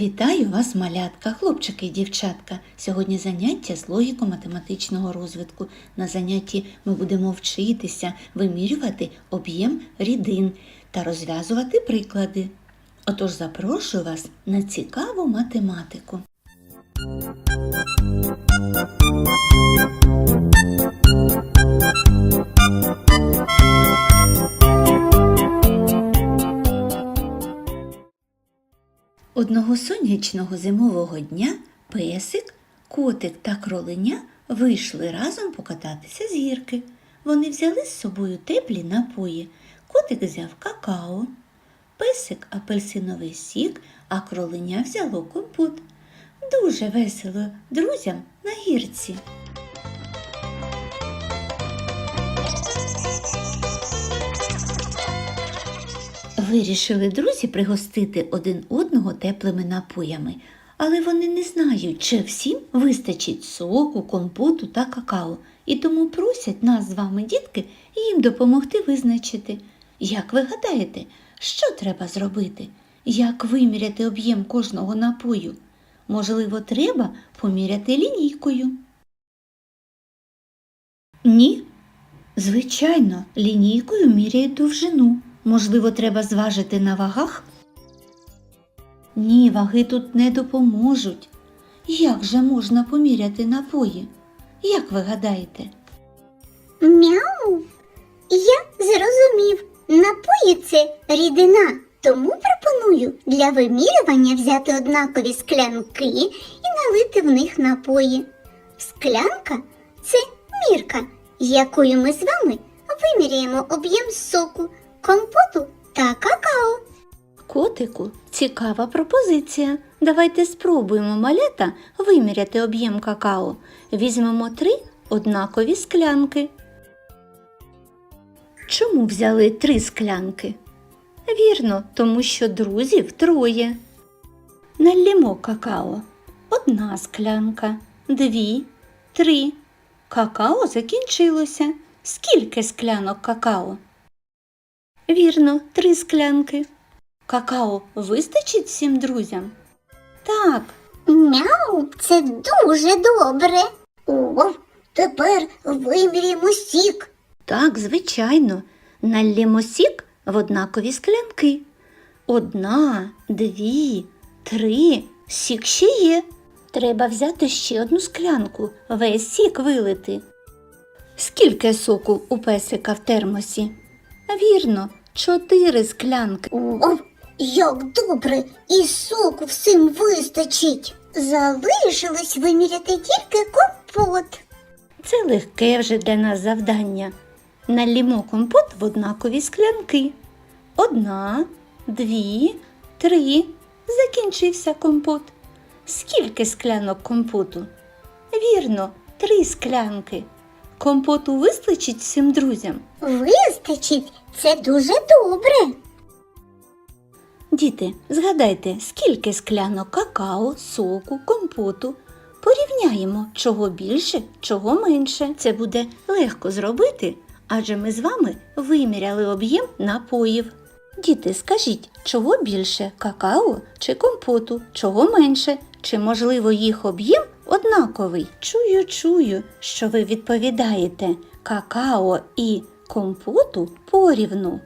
Вітаю вас, малятка, хлопчики і дівчатка. Сьогодні заняття з логіко-математичного розвитку. На занятті ми будемо вчитися вимірювати об'єм рідин та розв'язувати приклади. Отож запрошую вас на цікаву математику. Одного сонячного зимового дня песик, котик та кроленя вийшли разом покататися з гірки. Вони взяли з собою теплі напої. Котик взяв какао, песик апельсиновий сік, а кроленя взяло компот. Дуже весело друзям на гірці. Вирішили друзі пригостити один одного теплими напоями, але вони не знають, чи всім вистачить соку, компоту та какао, і тому просять нас з вами, дітки, їм допомогти визначити. Як ви гадаєте, що треба зробити? Як виміряти об'єм кожного напою? Можливо, треба поміряти лінійкою. Ні, Звичайно, лінійкою міряють довжину. Можливо, треба зважити на вагах? Ні, ваги тут не допоможуть. Як же можна поміряти напої? Як ви гадаєте? Мяу. Я зрозумів. Напої це рідина. Тому пропоную для вимірювання взяти однакові склянки і налити в них напої. Склянка це мірка, якою ми з вами виміряємо об'єм соку, компоту та какао. Котику, цікава пропозиція. Давайте спробуємо малята виміряти об'єм какао. Візьмемо три однакові склянки. Чому взяли три склянки? Вірно, тому що друзів троє. Налімо какао. Одна склянка, дві, три. Какао закінчилося. Скільки склянок какао? Вірно, три склянки. Какао вистачить всім друзям? Так, Мяу, це дуже добре. О, тепер виміряємо сік. так, звичайно. Наллємо сік в однакові склянки. Одна, дві, три. Сік ще є. Треба взяти ще одну склянку, весь сік вилити. Скільки соку у песика в термосі? Вірно, чотири склянки. О, як добре, і соку всім вистачить. Залишилось виміряти тільки компот. Це легке вже для нас завдання. Налімо компот в однакові склянки. Одна, дві, три. Закінчився компот. Скільки склянок компоту? Вірно, три склянки. Компоту вистачить всім друзям. Вистачить, це дуже добре. Діти, згадайте, скільки склянок какао, соку, компоту. Порівняємо, чого більше, чого менше. Це буде легко зробити, адже ми з вами виміряли об'єм напоїв. Діти, скажіть, чого більше какао чи компоту, чого менше, чи можливо їх об'єм однаковий? Чую, чую, що ви відповідаєте какао і компоту порівну.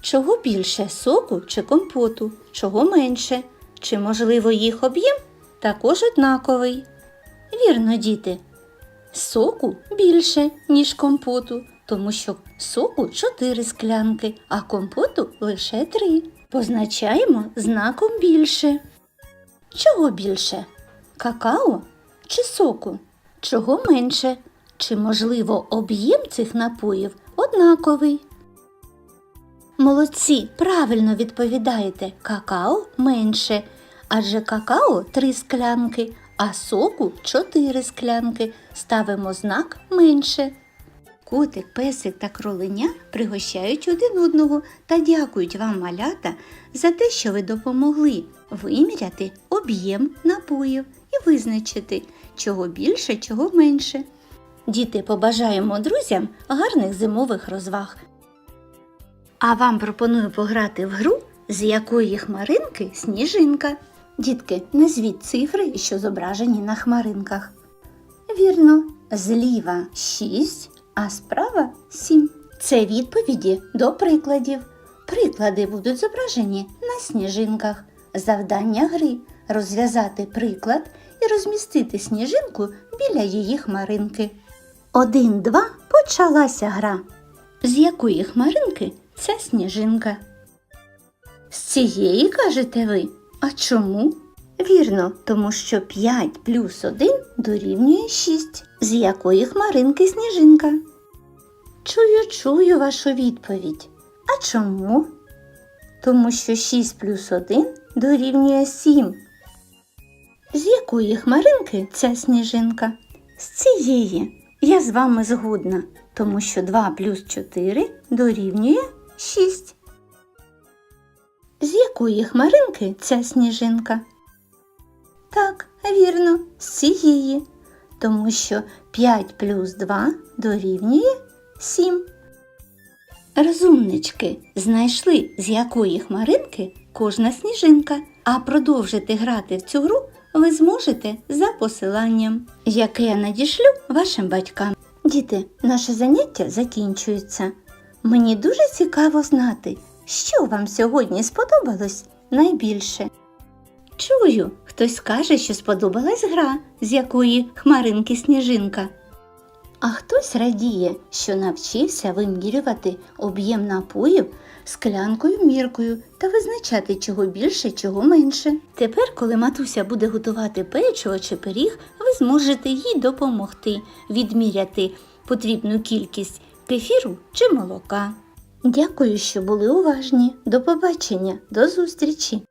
Чого більше соку чи компоту, чого менше, чи можливо їх об'єм також однаковий. Вірно, діти. Соку більше, ніж компоту, тому що соку 4 склянки, а компоту лише 3. Позначаємо знаком більше. Чого більше? Какао чи соку? Чого менше? Чи можливо об'єм цих напоїв однаковий? Молодці, правильно відповідаєте, какао менше, адже какао три склянки, а соку чотири склянки. Ставимо знак менше. Котик, песик та кроленя пригощають один одного та дякують вам, малята, за те, що ви допомогли виміряти об'єм напоїв і визначити, чого більше, чого менше. Діти, побажаємо друзям гарних зимових розваг. А вам пропоную пограти в гру з якої хмаринки сніжинка. Дітки, назвіть цифри, що зображені на хмаринках. Вірно, зліва 6, а справа 7. Це відповіді до прикладів. Приклади будуть зображені на сніжинках. Завдання гри розв'язати приклад і розмістити сніжинку біля її хмаринки. Один-два почалася гра. З якої хмаринки ця сніжинка? З цієї кажете ви? А чому? Вірно, тому що 5 плюс 1 дорівнює 6. З якої хмаринки сніжинка? Чую, чую вашу відповідь. А чому? Тому що 6 плюс 1 дорівнює 7. З якої хмаринки ця сніжинка? З цієї. Я з вами згодна, тому що 2 плюс 4 дорівнює 6. З якої хмаринки ця сніжинка? Так, вірно, з цієї, тому що 5 плюс 2 дорівнює 7. Розумнички знайшли, з якої хмаринки кожна сніжинка, а продовжити грати в цю гру ви зможете за посиланням, яке я надішлю вашим батькам. Діти, наше заняття закінчується. Мені дуже цікаво знати, що вам сьогодні сподобалось найбільше. Чую, хтось скаже, що сподобалась гра, з якої хмаринки сніжинка. А хтось радіє, що навчився вимірювати об'єм напоїв склянкою міркою та визначати чого більше, чого менше. Тепер, коли матуся буде готувати печиво чи пиріг, ви зможете їй допомогти відміряти потрібну кількість кефіру чи молока. Дякую, що були уважні. До побачення, до зустрічі!